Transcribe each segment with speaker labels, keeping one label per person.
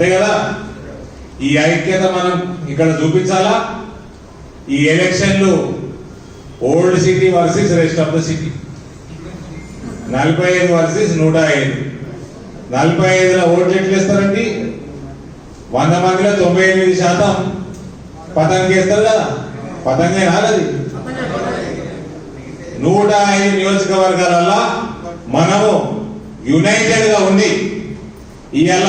Speaker 1: అంతే కదా? ఈ ఐక్యత మనం ఇక్కడ చూపించాలా? ఈ ఎలక్షన్లు old city versus rest of the city. నలభై ఐదు వర్సెస్ నూట ఐదు. నలభై ఐదులో ఓట్లు ఎట్లు వేస్తారండి? వంద మందిలో తొంభై ఎనిమిది శాతం పతంగి వేస్తారు కదా? పతంగే రాలది నూట ఐదు నియోజకవర్గాలలో మనము యునైటెడ్గా ఉండి ఇవాళ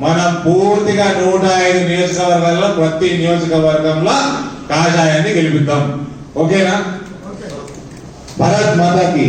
Speaker 1: మనం పూర్తిగా నూట ఐదు నియోజకవర్గాల్లో ప్రతి నియోజకవర్గంలో కాషాయాన్ని గెలిపిద్దాం. ఓకేనా? భరత్ మాతాకి.